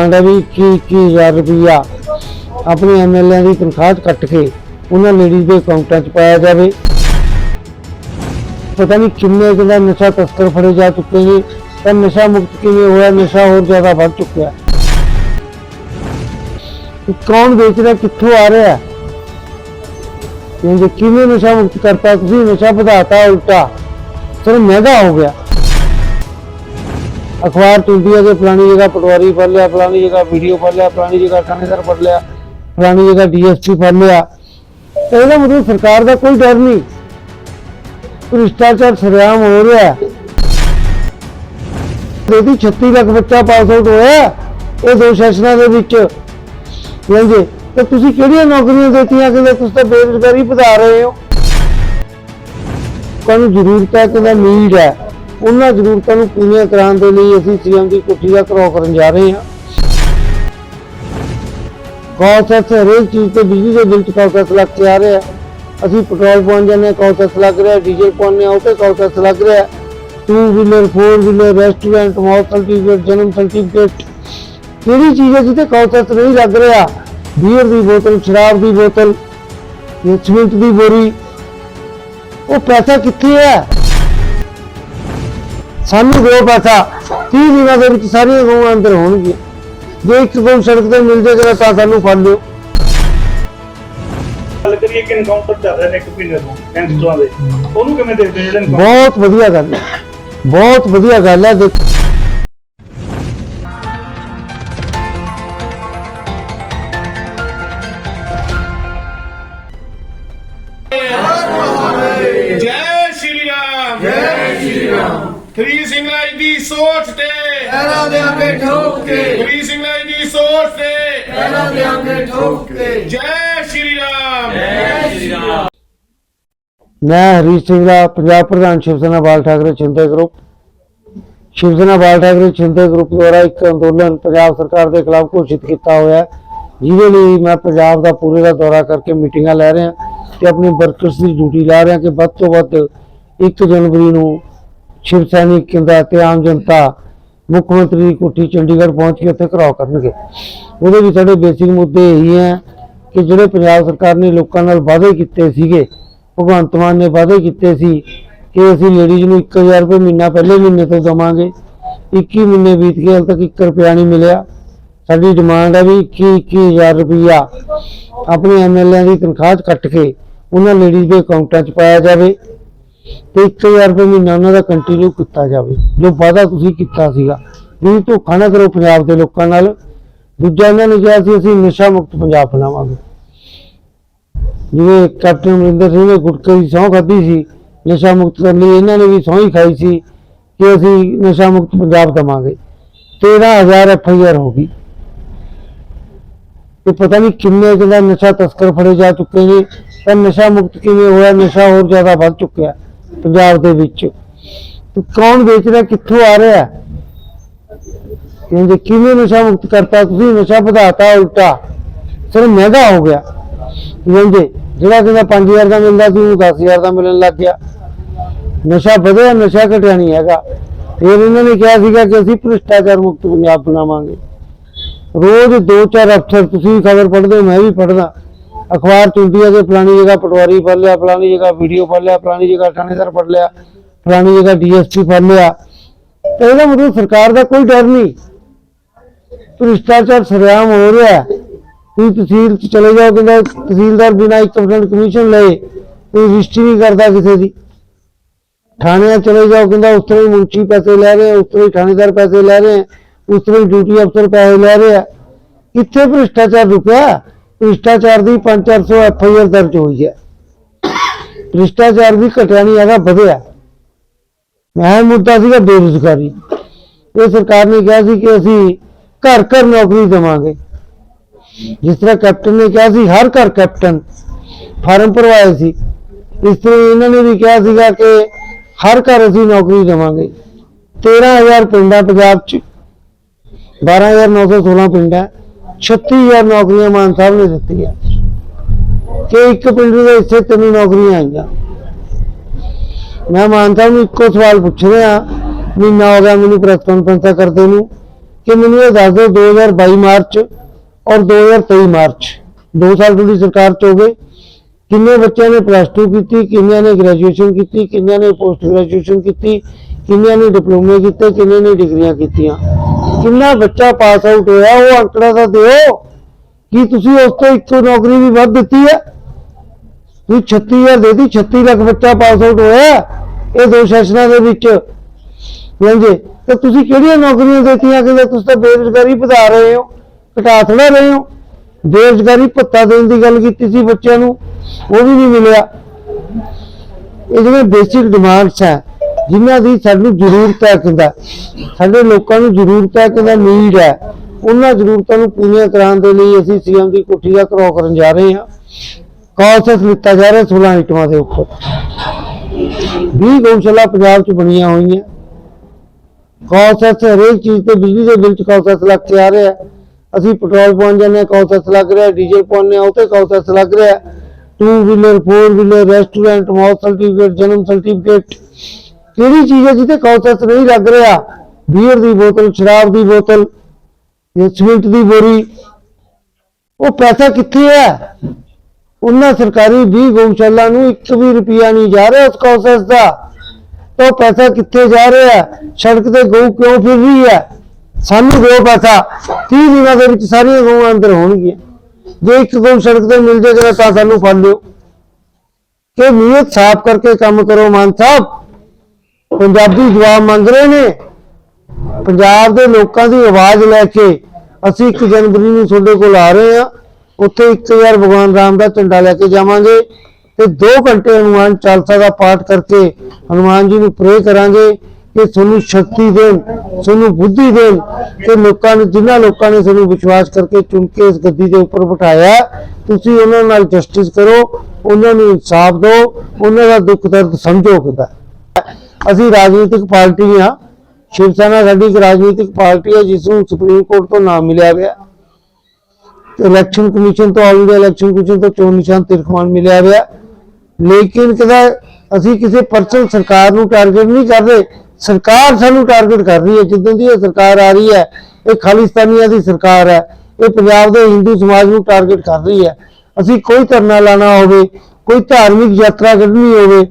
ਆਂਦਾ ਵੀ 21000 ਰੁਪਇਆ ਆਪਣੇ ਐਮਐਲਏ ਦੀ ਤਨਖਾਹ 'ਚ ਕੱਟ ਕੇ ਉਹਨਾਂ ਲੇਡੀਜ਼ ਦੇ ਅਕਾਊਂਟਾਂ 'ਚ ਪਾਇਆ ਜਾਵੇ। ਪਤਾ ਨਹੀਂ ਕਿੰਨੇ ਜਿਹੜਾ ਨਸ਼ਾ ਤਸਕਰ ਫੜੇ ਜਾ ਚੁੱਕੇ ਨੇ, ਤਾਂ ਨਸ਼ਾ ਮੁਕਤ ਕਿਵੇਂ ਹੋਇਆ, ਨਸ਼ਾ ਹੋਰ ਜ਼ਿਆਦਾ ਵੱਧ ਚੁੱਕਿਆ। ਕੌਣ ਵੇਚ ਰਿਹਾ ਕਿੱਥੋਂ ਆ ਰਿਹਾ? ਹੈ? ਕਿਵੇਂ ਨਸ਼ਾ ਮੁਕਤ ਕਰਤਾ? ਤੁਸੀਂ ਨਸ਼ਾ ਵਧਾਤਾ, ਉਲਟਾ। ਫਿਰ ਮਹਿੰਗਾ ਹੋ ਗਿਆ। ਅਖਬਾਰ ਚੁੰਦੀ ਹੈ ਕਿ ਫਲਾਣੀ ਜਗ੍ਹਾ ਪਟਵਾਰੀ ਫੜ ਲਿਆ, ਫਲਾਣੀ ਜਗ੍ਹਾ ਵੀਡੀਓ ਫੜ ਲਿਆ, ਫਲਾਣੀ ਜਗ੍ਹਾ ਥਾਣੇਦਾਰ ਫੜ ਲਿਆ, ਫਲਾਣੀ ਜਗ੍ਹਾ ਡੀਐਸਪੀ ਫੜ ਲਿਆ। ਇਹਦਾ ਮਤਲਬ ਸਰਕਾਰ ਦਾ ਕੋਈ ਡਰ ਨਹੀਂ। ਭ੍ਰਿਸ਼ਟਾਚਾਰ ਸਰਿਆਮ ਹੋ ਰਿਹਾ ਇਹਦੀ 36 ਲੱਖ ਬੱਚਾ ਪਾਸ ਆਊਟ ਹੋਇਆ ਇਹ ਦੋ ਸੈਸ਼ਨਾਂ ਦੇ ਵਿੱਚ। ਹਾਂਜੀ ਤੇ ਤੁਸੀਂ ਕਿਹੜੀਆਂ ਨੌਕਰੀਆਂ ਦਿੱਤੀਆਂ ਕਿ ਤੁਸੀਂ ਤਾਂ ਬੇਰੁਜ਼ਗਾਰੀ ਵਧਾ ਰਹੇ ਹੋ? ਤੁਹਾਨੂੰ ਜ਼ਰੂਰਤ ਹੈ ਕਿ ਨੀਡ ਹੈ। ਉਹਨਾਂ ਜ਼ਰੂਰਤਾਂ ਨੂੰ ਪੂਰੀਆਂ ਕਰਾਉਣ ਦੇ ਲਈ ਅਸੀਂ ਸੀਐਮ ਦੀ ਕੋਠੀ ਦਾ ਘਰੋ ਕਰਨ ਜਾ ਰਹੇ ਹਾਂ। ਕੌਸਸ ਹਰੇਕ ਚੀਜ਼ ਤੇ ਬਿਜਲੀ ਦੇ ਬਿੱਲ ਚ ਕੌਸਸ ਲੱਗ ਕੇ ਆ ਰਿਹਾ ਅਸੀਂ ਪੈਟਰੋਲ ਪਾਉਣ ਜਾਂਦੇ ਹਾਂ ਕੌਸਸ ਲੱਗ ਰਿਹਾ ਡੀਜ਼ਲ ਪਾਉਂਦੇ ਹਾਂ, ਉਹ ਤੇ ਕੌਸਸ ਲੱਗ ਰਿਹਾ two wheeler four wheeler restaurant ਮੌਤ ਸਰਟੀਫਿਕੇਟ ਜਨਮ ਸਰਟੀਫਿਕੇਟ ਕਿਹੜੀ ਚੀਜ਼ ਹੈ ਜਿੱਤੇ ਕੌਸਸ ਨਹੀਂ ਲੱਗ ਰਿਹਾ? ਬੀਅਰ ਦੀ ਬੋਤਲ, ਸ਼ਰਾਬ ਦੀ ਬੋਤਲ ਇਹ ਸੀਮਿੰਟ ਦੀ ਬੋਰੀ, ਉਹ ਪੈਸਾ ਕਿੱਥੇ ਹੈ? ਸਾਨੂੰ ਦੋ ਪੈਸਾ 30 ਦਿਨਾਂ ਦੇ ਵਿੱਚ ਸਾਰੀਆਂ ਗਊਆਂ ਅੰਦਰ ਹੋਣਗੀਆਂ। ਜੇ ਇੱਕ ਗਊ ਸੜਕ ਤੇ ਮਿਲ ਜਾਏਗਾ ਤਾਂ ਸਾਨੂੰ ਫੜ ਲਿਓ। ਗੱਲ ਕਰੀਏ ਕਿ ਐਨਕਾਊਂਟਰ ਚੱਲ ਰਹੇ ਨੇ ਇੱਕ ਮਹੀਨੇ ਤੋਂ ਗੈਂਗਸਟਰਾਂ ਦੇ ਉਹਨੂੰ ਕਿਵੇਂ ਦੇਖਦੇ ਹੋ ਜਿਹੜੇ encounter? ਬਹੁਤ ਵਧੀਆ ਗੱਲ ਹੈ। ਬਹੁਤ ਵਧੀਆ ਗੱਲ ਹੈ ਦੇਖ। ਅੱਗੇ ਠੋਕ। ਕੇ ਫਰੀ ਸਿੰਘ ਰਾਜ ਦੀ ਸੋਚ ਤੇ। ਪੈਰਾਂ ਦੇ ਅੱਗੇ ਠੋਕ। ਕੇ ਜੈ ਸ਼੍ਰੀ ਰਾਮ। ਮੈਂ ਹਰੀ ਸਿੰਘ ਦਾ ਪੰਜਾਬ ਪ੍ਰਧਾਨ ਸ਼ਿਵ ਸੈਨਾ ਬਾਲ ਠਾਕਰੇ ਚਿੰਤੇ ਗਰੁੱਪ। ਸ਼ਿਵ ਸੈਨਾ ਬਾਲ ਠਾਕਰੇ ਚਿੰਤੇ ਗਰੁੱਪ ਦੁਆਰਾ ਇੱਕ ਅੰਦੋਲਨ ਪੰਜਾਬ ਸਰਕਾਰ ਦੇ ਖਿਲਾਫ ਘੋਸ਼ਿਤ ਕੀਤਾ ਹੋਇਆ ਹੈ ਜਿਹਦੇ ਲਈ ਮੈਂ ਪੰਜਾਬ ਦਾ ਪੂਰੇ ਦਾ ਦੌਰਾ ਕਰਕੇ ਮੀਟਿੰਗਾਂ ਲੈ ਰਿਹਾ ਤੇ ਆਪਣੀ ਵਰਕਰਸ ਦੀ ਡਿਊਟੀ ਲਾ ਰਿਹਾ ਕਿ ਵੱਧ ਤੋਂ ਵੱਧ 1 ਜਨਵਰੀ ਨੂੰ ਸ਼ਿਵ ਸੈਨਿਕ ਦਾ ਤੇ ਆਮ ਜਨਤਾ ਮੁੱਖ ਮੰਤਰੀ ਦੀ ਕੋਠੀ ਚੰਡੀਗੜ੍ਹ ਪਹੁੰਚ ਕੇ ਉੱਥੇ ਘਰਾਓ ਕਰਨਗੇ। ਉਹਦੇ ਵਿੱਚ ਸਾਡੇ ਬੇਸਿਕ ਮੁੱਦੇ ਇਹੀ ਹੈ ਕਿ ਜਿਹੜੇ ਪੰਜਾਬ ਸਰਕਾਰ ਨੇ ਲੋਕਾਂ ਨਾਲ ਵਾਅਦੇ ਕੀਤੇ ਸੀਗੇ, ਭਗਵੰਤ ਮਾਨ ਨੇ ਵਾਅਦੇ ਕੀਤੇ ਸੀ ਕਿ ਅਸੀਂ ਲੇਡੀਜ਼ ਨੂੰ 1000 ਰੁਪਏ ਮਹੀਨਾ ਪਹਿਲੇ ਮਹੀਨੇ ਤੋਂ ਦਵਾਂਗੇ। 21 ਮਹੀਨੇ ਬੀਤ ਗਏ, ਹਾਲੇ ਤੱਕ 1 ਰੁਪਿਆ ਨਹੀਂ ਮਿਲਿਆ। ਸਾਡੀ ਡਿਮਾਂਡ ਹੈ ਵੀ 21 21000 ਰੁਪਇਆ ਆਪਣੇ ਐਮਐਲਏ ਦੀ ਤਨਖਾਹ 'ਚ ਕੱਟ ਕੇ ਉਹਨਾਂ ਲੇਡੀਜ਼ ਦੇ ਅਕਾਊਂਟਾਂ 'ਚ ਪਾਇਆ ਜਾਵੇ। ਤੇ 1000 ਰੁਪਏ ਮਹੀਨਾ ਉਹਨਾਂ ਦਾ ਕੰਟੀਨਿਊ ਕੀਤਾ ਜਾਵੇ। ਜੋ ਵਾਅਦਾ ਤੁਸੀਂ ਕੀਤਾ ਸੀਗਾ ਵੀ ਧੋਖਾ ਨਾ ਕਰੋ ਪੰਜਾਬ ਦੇ ਲੋਕਾਂ ਨਾਲ। ਦੂਜਾ ਇਹਨਾਂ ਨੇ ਕਿਹਾ ਸੀ, ਅਸੀਂ ਨਸ਼ਾ ਮੁਕਤ ਪੰਜਾਬ ਬਣਾਵਾਂਗੇ। ਜਿਵੇਂ ਕੈਪਟਨ ਅਮਰਿੰਦਰ ਸਿੰਘ ਨੇ ਗੁਟਕੇ ਦੀ ਸਹੁੰ ਖਾਧੀ ਸੀ, ਨਸ਼ਾ ਮੁਕਤ ਕਰਨ ਲਈ ਇਹਨਾਂ ਨੇ ਵੀ ਸਹੁੰ ਹੀ ਖਾਈ ਸੀ ਕਿ ਅਸੀਂ ਨਸ਼ਾ ਮੁਕਤ ਪੰਜਾਬ ਦਵਾਂਗੇ। 13000 ਐਫ ਆਈ ਆਰ ਹੋ ਗਈ। ਤੇ ਪਤਾ ਨਹੀਂ ਕਿੰਨੇ ਜਿਹੜਾ ਨਸ਼ਾ ਤਸਕਰ ਫੜੇ ਜਾ ਚੁੱਕੇ ਨੇ ਤਾਂ ਨਸ਼ਾ ਮੁਕਤ ਕਿਵੇਂ ਹੋਇਆ, ਨਸ਼ਾ ਹੋਰ ਜ਼ਿਆਦਾ ਵੱਧ ਚੁੱਕਿਆ। ਪੰਜਾਬ ਦੇ ਵਿੱਚ। ਕੌਣ ਵੇਚ ਰਿਹਾ ਕਿੱਥੋਂ ਆ ਰਿਹਾ? ਕਹਿੰਦੇ, ਕਿਵੇਂ ਨਸ਼ਾ ਮੁਕਤ ਕਰਤਾ? ਤੁਸੀਂ ਨਸ਼ਾ ਵਧਾਤਾ, ਉਲਟਾ। ਫਿਰ ਮਹਿੰਗਾ ਹੋ ਗਿਆ। ਕਹਿੰਦੇ, ਜਿਹੜਾ ਕਹਿੰਦਾ 5000 ਦਾ ਮਿਲਦਾ ਸੀ, ਉਹਨੂੰ 10000 ਦਾ ਮਿਲਣ ਲੱਗ ਗਿਆ। ਨਸ਼ਾ ਵਧਿਆ, ਨਸ਼ਾ ਘਟਿਆ ਨਹੀਂ ਹੈਗਾ। ਫਿਰ ਇਹਨਾਂ ਨੇ ਕਿਹਾ ਸੀਗਾ ਕਿ ਅਸੀਂ ਭ੍ਰਿਸ਼ਟਾਚਾਰ ਮੁਕਤ ਪੰਜਾਬ ਬਣਾਵਾਂਗੇ। ਰੋਜ਼ ਦੋ ਚਾਰ ਅਫਸਰ, ਤੁਸੀਂ ਵੀ ਖਬਰ ਪੜ੍ਹਦੇ ਹੋ, ਮੈਂ ਵੀ ਪੜ੍ਹਦਾ। ਅਖਬਾਰ ਚੁੰਦੀ ਹੈ ਕਿ ਫਲਾਣੀ ਜਗ੍ਹਾ ਪਟਵਾਰੀ ਫੜ ਲਿਆ, ਫਲਾਣੀ ਜਗ੍ਹਾ ਵੀਡੀਓ ਫੜ ਲਿਆ, ਫਲਾਣੀ ਜਗ੍ਹਾ ਥਾਣੇਦਾਰ ਫੜ ਲਿਆ, ਫਲਾਣੀ ਜਗ੍ਹਾ ਡੀਐਸਪੀ ਫੜ ਲਿਆ। ਤਾਂ ਇਹਦਾ ਮਤਲਬ ਸਰਕਾਰ ਦਾ ਕੋਈ ਡਰ ਨਹੀਂ। ਭ੍ਰਿਸ਼ਟਾਚਾਰ ਸਰਿਆਮ ਹੋ ਰਿਹਾ ਤੁਸੀਂ ਤਹਿਸੀਲ ਚ ਚਲੇ ਜਾਓ, ਕਹਿੰਦਾ ਤਹਿਸੀਲਦਾਰ ਬਿਨਾਂ 1% ਕਮਿਸ਼ਨ ਲਏ, ਕੋਈ ਰਜਿਸਟਰੀ ਨਹੀਂ ਕਰਦਾ ਕਿਸੇ ਦੀ। ਥਾਣਿਆਂ ਚਲੇ ਜਾਓ, ਕਹਿੰਦਾ ਉਸ ਤਰ੍ਹਾਂ ਹੀ ਮੁੰਚੀ ਪੈਸੇ ਲੈ ਰਹੇ, ਉਸ ਤਰ੍ਹਾਂ ਹੀ ਥਾਣੇਦਾਰ ਪੈਸੇ ਲੈ ਰਹੇ, ਉਸ ਤਰ੍ਹਾਂ ਹੀ ਡਿਊਟੀ ਅਫਸਰ ਪੈਸੇ ਲੈ ਰਹੇ ਆ। ਕਿੱਥੇ ਭ੍ਰਿਸ਼ਟਾਚਾਰ ਰੁਕਿਆ? ਭ੍ਰਿਸ਼ਟਾਚਾਰ ਦੀ 5-400 ਐਫ ਆਈ ਆਰ ਦਰਜ ਹੋਈ ਹੈ। ਭ੍ਰਿਸ਼ਟਾਚਾਰ ਵੀ ਘਟਿਆ ਨਹੀਂ ਹੈਗਾ ਵਧਿਆ। ਮੈਂ ਮੁੱਦਾ ਸੀਗਾ ਬੇਰੁਜ਼ਗਾਰੀ। ਇਹ ਸਰਕਾਰ ਨੇ ਕਿਹਾ ਸੀ ਕਿ ਅਸੀਂ ਘਰ ਘਰ ਨੌਕਰੀ ਦੇਵਾਂਗੇ। ਜਿਸ ਤਰ੍ਹਾਂ ਕੈਪਟਨ ਨੇ ਕਿਹਾ ਸੀ, ਹਰ ਘਰ ਕੈਪਟਨ ਫਾਰਮ ਭਰਵਾਏ ਸੀ। ਇਸ ਤਰ੍ਹਾਂ ਇਹਨਾਂ ਨੇ ਵੀ ਕਿਹਾ ਸੀਗਾ ਕਿ ਹਰ ਘਰ ਅਸੀਂ ਨੌਕਰੀ ਦੇਵਾਂਗੇ। 13000 ਪਿੰਡਾਂ, ਪੰਜਾਬ 'ਚ 12916 ਪਿੰਡ ਹੈ 36000 ਨੌਕਰੀਆਂ ਮਾਨ ਸਾਹਿਬ ਨੇ ਦਿੱਤੀਆਂ। ਕਿ ਇੱਕ ਪਿੰਡ ਦੇ ਇੱਥੇ ਤਿੰਨ ਨੌਕਰੀਆਂ ਆਈਆਂ। ਮੈਂ ਮਾਨ ਸਾਹਿਬ ਨੂੰ ਇੱਕੋ ਸਵਾਲ ਪੁੱਛ ਰਿਹਾ ਮਹੀਨਾ ਹੋ ਗਿਆ ਮੈਨੂੰ ਪ੍ਰੈਸ ਕਾਨਫਰੰਸਾਂ ਕਰਦੇ ਨੂੰ, ਕਿ ਮੈਨੂੰ ਇਹ ਦੱਸ ਦਿਓ 2022 ਮਾਰਚ ਔਰ 2023 ਮਾਰਚ 2 ਸਾਲ ਤੁਹਾਡੀ ਸਰਕਾਰ ਚ ਹੋ ਗਏ ਕਿੰਨੇ ਬੱਚਿਆਂ ਨੇ ਪਲੱਸ 2 ਕੀਤੀ, ਕਿੰਨਿਆਂ ਨੇ ਗ੍ਰੈਜੂਏਸ਼ਨ ਕੀਤੀ, ਕਿੰਨਿਆਂ ਨੇ ਪੋਸਟ ਗ੍ਰੈਜੂਏਸ਼ਨ ਕੀਤੀ, ਕਿੰਨਿਆਂ ਨੇ ਡਿਪਲੋਮੇ ਕੀਤੇ, ਕਿੰਨਿਆਂ ਨੇ ਡਿਗਰੀਆਂ ਕੀਤੀਆਂ। ਕਿੰਨਾ ਬੱਚਾ ਪਾਸ ਆਊਟ ਹੋਇਆ, ਉਹ ਅੰਕੜਾ ਤਾਂ ਦਿਓ। ਕੀ ਤੁਸੀਂ ਉਸ ਤੋਂ ਇੱਕ ਨੌਕਰੀ ਵੀ ਵੱਧ ਦਿੱਤੀ ਹੈ? ਤੁਸੀਂ 36000 ਦੇ ਦਿੱਤੀ 36 ਲੱਖ ਬੱਚਾ ਪਾਸ ਆਊਟ ਹੋਇਆ ਇਹ ਦੋ ਸੈਸ਼ਨਾਂ ਦੇ ਵਿੱਚ। ਹਾਂਜੀ, ਤੇ ਤੁਸੀਂ ਕਿਹੜੀਆਂ ਨੌਕਰੀਆਂ ਦਿੱਤੀਆਂ? ਕਿ ਤੁਸੀਂ ਤਾਂ ਬੇਰੁਜ਼ਗਾਰੀ ਵਧਾ ਰਹੇ ਹੋ, ਘਟਾ ਥੜਾ ਰਹੇ ਹੋ। ਬੇਰੁਜ਼ਗਾਰੀ ਭੱਤਾ ਦੇਣ ਦੀ ਗੱਲ ਕੀਤੀ ਸੀ ਬੱਚਿਆਂ ਨੂੰ, ਉਹ ਵੀ ਨਹੀਂ ਮਿਲਿਆ। ਇਹ ਜਿਹੜੇ ਬੇਸਿਕ ਡਿਮਾਂਡਸ ਹੈ ਜਿਨ੍ਹਾਂ ਦੀ ਸਾਨੂੰ ਜ਼ਰੂਰਤ ਹੈ ਕਹਿੰਦਾ ਸਾਡੇ ਲੋਕਾਂ ਨੂੰ ਜ਼ਰੂਰਤ ਹੈ ਕਿੰਦਾ ਨੀਡ ਹੈ। ਉਹਨਾਂ ਜ਼ਰੂਰਤਾਂ ਨੂੰ ਪੂਰੀਆਂ ਕਰਾਉਣ ਦੇ ਲਈ ਅਸੀਂ ਸੀਐਮ ਦੀ ਕੋਠੀ ਦਾ ਘਰਾਓ ਕਰਨ ਜਾ ਰਹੇ ਹਾਂ। ਕੌਸਸ ਲਿੱਤਾ ਜਾ ਰਿਹਾ 16 ਆਈਟਮਾਂ ਦੇ ਉੱਪਰ। 20 ਗਊਸ਼ਾਲਾ ਪੰਜਾਬ 'ਚ ਬਣੀਆਂ ਹੋਈਆਂ। ਕੌਸਸ ਹਰੇਕ ਚੀਜ਼ ਤੇ ਬਿਜਲੀ ਦੇ ਬਿੱਲ 'ਚ ਕੌਸਸ ਲੱਗ ਕੇ ਆ ਰਿਹਾ। ਅਸੀਂ ਪੈਟਰੋਲ ਪਾਉਣ ਜਾਂਦੇ ਹਾਂ ਕੌਸਸ ਲੱਗ ਰਿਹਾ, ਡੀਜ਼ਲ ਪਾਉਂਦੇ ਹਾਂ, ਉਹ ਤੇ ਕੌਸਸ ਲੱਗ ਰਿਹਾ। Two wheeler four wheeler restaurant ਮੌਤ ਸਰਟੀਫਿਕੇਟ ਜਨਮ ਸਰਟੀਫਿਕੇਟ ਕਿਹੜੀ ਚੀਜ਼ ਹੈ ਜਿੱਤੇ ਕੌਸਸ ਨਹੀਂ ਲੱਗ ਰਿਹਾ? ਬੀਅਰ ਦੀ ਬੋਤਲ, ਸ਼ਰਾਬ ਦੀ ਬੋਤਲ, ਜਾਂ ਸੀਮਿੰਟ ਦੀ ਬੋਰੀ। ਉਹ ਪੈਸਾ ਕਿੱਥੇ ਹੈ? ਉਹਨਾਂ ਸਰਕਾਰੀ 20 ਗਊਸ਼ਾਲਾ ਨੂੰ 1 ਵੀ ਰੁਪਿਆ ਨਹੀਂ ਜਾ ਰਿਹਾ ਉਸ ਕੌਸਸ ਦਾ। ਉਹ ਪੈਸਾ ਕਿੱਥੇ ਜਾ ਰਿਹਾ ਸੜਕ ਤੇ ਗਊ ਕਿਉਂ ਫਿਰ ਰਹੀ ਹੈ? ਸਾਨੂੰ ਦਿਓ ਪੈਸਾ। 30 ਦਿਨਾਂ ਦੇ ਵਿੱਚ ਸਾਰੀਆਂ ਗਊਆਂ ਅੰਦਰ ਹੋਣਗੀਆਂ। ਜੇ ਇੱਕ ਗਊ ਸੜਕ ਤੇ ਮਿਲ ਜਾਏਗਾ ਤਾਂ ਸਾਨੂੰ ਫੜ ਲਿਓ। ਕਿ ਨੀਅਤ ਸਾਫ਼ ਕਰਕੇ ਕੰਮ ਕਰੋ, ਮਾਨ ਸਾਹਿਬ। ਪੰਜਾਬੀ ਜਵਾਬ ਮੰਗ ਰਹੇ ਨੇ। ਪੰਜਾਬ ਦੇ ਲੋਕਾਂ ਦੀ ਆਵਾਜ਼ ਲੈ ਕੇ ਅਸੀਂ 1 ਜਨਵਰੀ ਨੂੰ ਤੁਹਾਡੇ ਕੋਲ ਆ ਰਹੇ ਹਾਂ। ਉੱਥੇ 1000 ਭਗਵਾਨ ਰਾਮ ਦਾ ਝੰਡਾ ਲੈ ਕੇ ਜਾਵਾਂਗੇ ਤੇ 2 ਘੰਟੇ ਹਨੂਮਾਨ ਚਾਲਸਾ ਦਾ ਪਾਠ ਕਰਕੇ ਹਨੂਮਾਨ ਜੀ ਨੂੰ ਪ੍ਰੇ ਕਰਾਂਗੇ ਕਿ ਤੁਹਾਨੂੰ ਸ਼ਕਤੀ ਦੇਣ, ਤੁਹਾਨੂੰ ਬੁੱਧੀ ਦੇਣ ਤੇ ਲੋਕਾਂ ਨੇ, ਜਿਨ੍ਹਾਂ ਲੋਕਾਂ ਨੇ ਤੁਹਾਨੂੰ ਵਿਸ਼ਵਾਸ ਕਰਕੇ ਚੁਣ ਕੇ ਇਸ ਗੱਦੀ ਦੇ ਉੱਪਰ ਬਿਠਾਇਆ, ਤੁਸੀਂ ਉਹਨਾਂ ਨਾਲ ਜਸਟਿਸ ਕਰੋ, ਉਹਨਾਂ ਨੂੰ ਇਨਸਾਫ ਦਿਓ, ਉਹਨਾਂ ਦਾ ਦੁੱਖ ਦਰਦ ਸਮਝੋ ਕਿਦਾ ਅਸੀਂ ਰਾਜਨੀਤਿਕ ਪਾਰਟੀ ਹਾਂ। ਸ਼ਿਵ ਸੈਨਾ ਸਾਡੀ ਇੱਕ ਰਾਜਨੀਤਿਕ ਪਾਰਟੀ ਹੈ, ਜਿਸ ਨੂੰ ਸੁਪਰੀਮ ਕੋਰਟ ਤੋਂ ਨਾਮ ਮਿਲਿਆ ਹੋਇਆ ਇਲੈਕਸ਼ਨ ਕਮਿਸ਼ਨ ਤੋਂ ਆਲ ਇੰਡੀਆ ਇਲੈਕਸ਼ਨ ਕਮਿਸ਼ਨ ਤੋਂ ਚੋਣ ਨਿਸ਼ਾਨ ਤਿਰਖਮਾਨ ਮਿਲਿਆ ਹੋਇਆ ਲੇਕਿਨ ਕਦਾ ਅਸੀਂ ਕਿਸੇ ਪਰਸਨ ਸਰਕਾਰ ਨੂੰ ਟਾਰਗੇਟ ਨਹੀਂ ਕਰ ਰਹੇ ਸਰਕਾਰ ਸਾਨੂੰ ਟਾਰਗੇਟ ਕਰ ਰਹੀ ਹੈ। ਜਿੱਦਾਂ ਦੀ ਇਹ ਸਰਕਾਰ ਆ ਰਹੀ ਹੈ, ਇਹ ਖਾਲਿਸਤਾਨੀਆਂ ਦੀ ਸਰਕਾਰ ਹੈ। ਇਹ ਪੰਜਾਬ ਦੇ ਹਿੰਦੂ ਸਮਾਜ ਨੂੰ ਟਾਰਗੇਟ ਕਰ ਰਹੀ ਹੈ। ਅਸੀਂ ਕੋਈ ਧਰਨਾ ਲਾਣਾ ਹੋਵੇ ਕੋਈ ਧਾਰਮਿਕ ਯਾਤਰਾ ਕੱਢਣੀ ਹੋਵੇ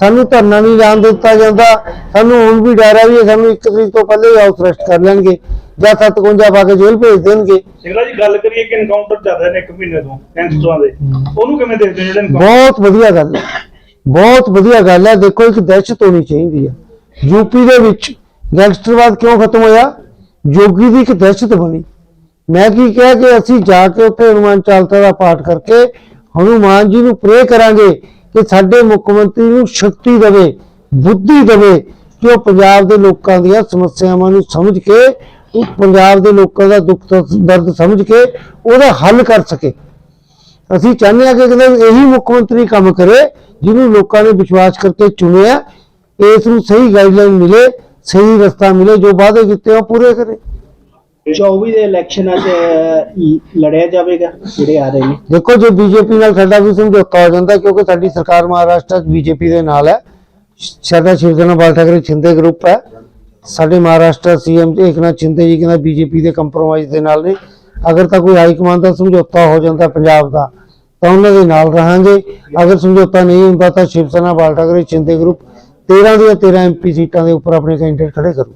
ਸਾਨੂੰ ਧਰਨਾ ਨਹੀਂ ਜਾਣ ਦਿੱਤਾ ਜਾਂਦਾ ਸਾਨੂੰ ਹੁਣ ਵੀ ਡਰ ਹੈ ਵੀ ਸਾਨੂੰ ਇੱਕ ਤਰੀਕ ਤੋਂ ਪਹਿਲੇ ਹੀ ਹਾਊਸ ਅਰੈਸਟ ਕਰ ਲੈਣਗੇ ਜਾਂ 57 ਪਾ ਕੇ ਜੇਲ੍ਹ ਭੇਜ ਦੇਣਗੇ। ਸਿੰਗਲਾ ਜੀ ਗੱਲ ਕਰੀਏ ਕਿ ਐਨਕਾਊਂਟਰ ਚੱਲ ਰਹੇ ਨੇ ਇੱਕ ਮਹੀਨੇ ਤੋਂ ਗੈਂਗਸਟਰਾਂ ਦੇ। ਉਹਨੂੰ ਕਿਵੇਂ ਦੇਖਦੇ ਹੋ ਜਿਹੜੇ encounter? ਬਹੁਤ ਵਧੀਆ ਗੱਲ ਹੈ। ਬਹੁਤ ਵਧੀਆ ਗੱਲ ਹੈ। ਦੇਖੋ ਇੱਕ ਦਹਿਸ਼ਤ ਹੋਣੀ ਚਾਹੀਦੀ ਹੈ। ਯੂਪੀ ਦੇ ਵਿੱਚ ਗੈਂਗਸਟਰਵਾਦ ਕਿਉਂ ਖਤਮ ਹੋਇਆ? ਜੋਗੀ ਦੀ ਇੱਕ ਦਹਿਸ਼ਤ ਬਣੀ। ਮੈਂ ਕੀ ਕਿਹਾ ਕਿ ਅਸੀਂ ਜਾ ਕੇ ਉੱਥੇ ਹਨੂਮਾਨ ਚਾਲਸਾ ਦਾ ਪਾਠ ਕਰਕੇ ਹਨੂਮਾਨ ਜੀ ਨੂੰ ਪ੍ਰੇ ਕਰਾਂਗੇ ਕਿ ਸਾਡੇ ਮੁੱਖ ਮੰਤਰੀ ਨੂੰ ਸ਼ਕਤੀ ਦੇਵੇ, ਬੁੱਧੀ ਦੇਵੇ ਕਿ ਉਹ ਪੰਜਾਬ ਦੇ ਲੋਕਾਂ ਦੀਆਂ ਸਮੱਸਿਆਵਾਂ ਨੂੰ ਸਮਝ ਕੇ, ਉਹ ਪੰਜਾਬ ਦੇ ਲੋਕਾਂ ਦਾ ਦੁੱਖ ਦਰਦ ਸਮਝ ਕੇ ਉਹਦਾ ਹੱਲ ਕਰ ਸਕੇ। ਅਸੀਂ ਚਾਹੁੰਦੇ ਹਾਂ ਕਿ ਕਿਤੇ ਇਹੀ ਮੁੱਖ ਮੰਤਰੀ ਕੰਮ ਕਰੇ, ਜਿਹਨੂੰ ਲੋਕਾਂ ਨੇ ਵਿਸ਼ਵਾਸ ਕਰਕੇ ਚੁਣਿਆ, ਇਸ ਨੂੰ ਸਹੀ ਗਾਈਡਲਾਈਨ ਮਿਲੇ, ਸਹੀ ਰਸਤਾ ਮਿਲੇ, ਜੋ ਵਾਅਦੇ ਕੀਤੇ ਉਹ ਪੂਰੇ ਕਰੇ। 24 ਦੇ ਇਲੈਕਸ਼ਨਾਂ 'ਚ ਲੜਿਆ ਜਾਵੇਗਾ, ਜਿਹੜੇ ਆ ਰਹੇ ਨੇ। ਦੇਖੋ, ਜੇ ਬੀਜੇਪੀ ਨਾਲ ਸਾਡਾ ਵੀ ਸਮਝੌਤਾ ਹੋ ਜਾਂਦਾ, ਕਿਉਂਕਿ ਸਾਡੀ ਸਰਕਾਰ ਮਹਾਰਾਸ਼ਟਰ 'ਚ ਬੀਜੇਪੀ ਦੇ ਨਾਲ ਹੈ। ਸਾਡਾ ਸ਼ਿਵ ਸੈਨਾ ਬਾਲ ਠਾਕਰੇ ਛਿੰਦੇ ਗਰੁੱਪ ਹੈ। ਸਾਡੇ ਮਹਾਰਾਸ਼ਟਰ ਸੀਐਮ ਏਕਨਾਥ ਸ਼ਿੰਦੇ ਜੀ ਕਹਿੰਦਾ ਬੀਜੇਪੀ ਦੇ ਕੰਪਰੋਮਾਈਜ਼ ਦੇ ਨਾਲ ਨੇ। ਅਗਰ ਤਾਂ ਕੋਈ ਹਾਈ ਕਮਾਂਡ ਦਾ ਸਮਝੌਤਾ ਹੋ ਜਾਂਦਾ ਪੰਜਾਬ ਦਾ, ਤਾਂ ਉਹਨਾਂ ਦੇ ਨਾਲ ਰਹਾਂਗੇ। ਅਗਰ ਸਮਝੌਤਾ ਨਹੀਂ ਹੁੰਦਾ, ਤਾਂ ਸ਼ਿਵ ਸੈਨਾ ਬਾਲ ਠਾਕਰੇ ਛਿੰਦੇ ਗਰੁੱਪ 13 ਦੀਆਂ 13 ਐਮਪੀ ਸੀਟਾਂ ਦੇ ਉੱਪਰ ਆਪਣੇ ਕੈਂਡੀਡੇਟ ਖੜੇ ਕਰੂ